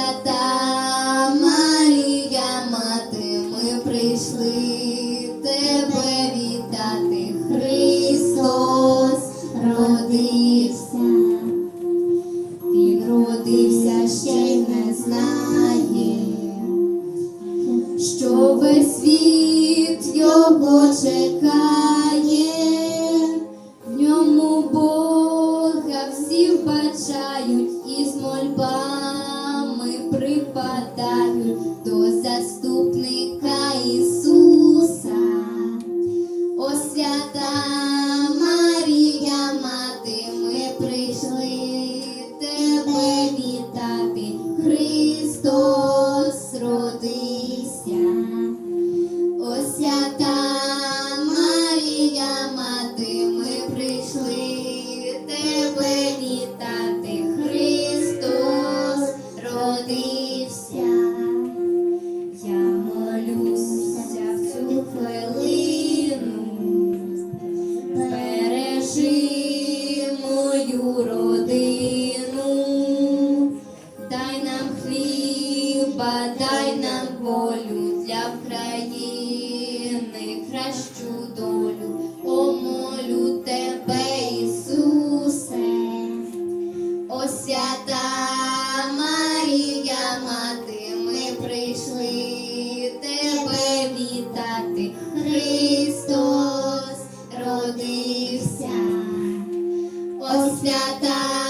свята Марія, мати, ми прийшли тебе вітати. Христос родився. Він родився, ще й не знає, що весь світ його чекає, в ньому Бога всі вбачають і з мольбами припадають до заступника для країни кращу долю, омолю тебе, Ісусе, О, свята Марія, мати, ми прийшли тебе вітати, Христос родився, О, свята